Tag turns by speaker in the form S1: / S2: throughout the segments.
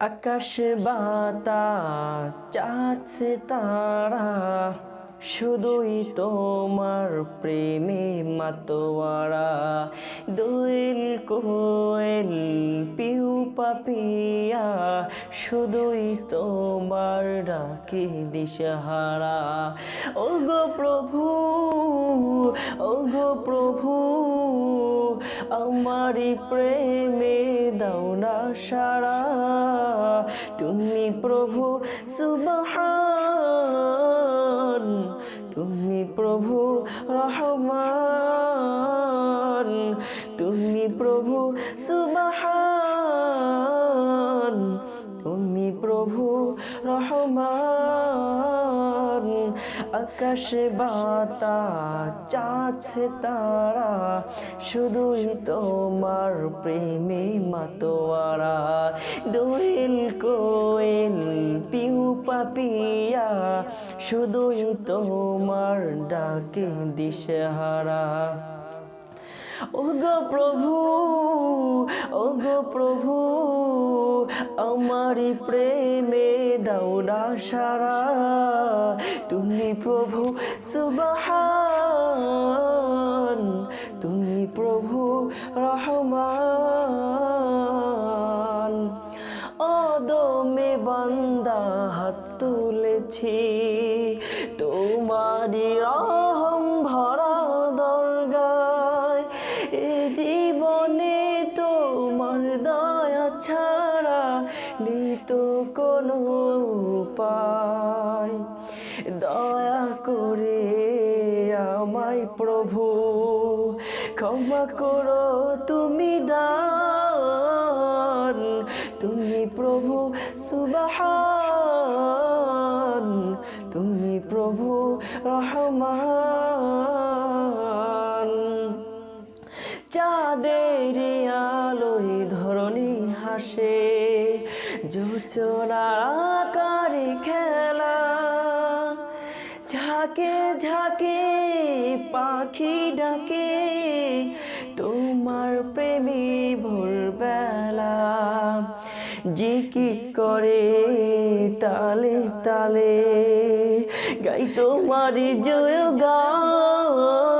S1: আকাশ বাতা চাচ্ছে তারা, শুধুই তোমার প্রেমে মাতোয়ারা। দোয়েল কোয়েল, পিউ পাপিয়া, শুধুই তোমার ডাকে দিশাহারা। ও গো প্রভু ও গো প্রভু আমারি প্রেমে দাও না সারা। তুমি প্রভু, সুবহান। তুমি প্রভু, রহমান। তুমি প্রভু, সুবহান। তুমি আকাশে বাতা চাচ্ছে তারা, শুধুই তোমার প্রেমে মাতোয়ারা। দোয়েল কোয়েল, পিউ পাপিয়া, শুধুই তোমার ডাকে দিশেহারা। ও গো প্রভু ও গো প্রভু, আমারি প্রেমে দাও না সারা। তুমি প্রভু সুবহান, তুমি প্রভু রহমান। অদমে বান্দা হাত তুলেছি তোমারি রহম এ জীবনে তোমার দয়া ছাড়া নিত কোনো উপায়। দয়া করে আমায় প্রভু, ক্ষমা করো, তুমি দান। তুমি প্রভু সুবহান, তুমি প্রভু রহমান। চাঁদের আলোয় ধরণী হাসে। জোচনার আকারে খেলা। ঝাঁকে ঝাঁকে পাখি ডাকে। তোমার প্রেমী ভোরবেলা জিকি করে তালে তালে। গাই তোমারি জয় তুমি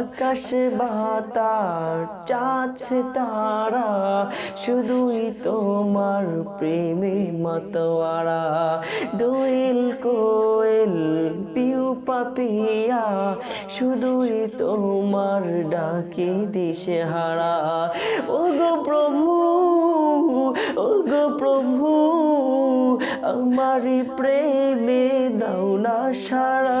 S1: আকাশ বাতাস চাচ্ছে তারা, শুধুই তোমার প্রেমে মতোয়ারা। দোয়েল কোয়েল, পিউ পাপিয়া, শুধুই তোমার ডাকে দিশে হারা ও গো প্রভু ও গো প্রভু, আমারি প্রেমে দাও না সারা।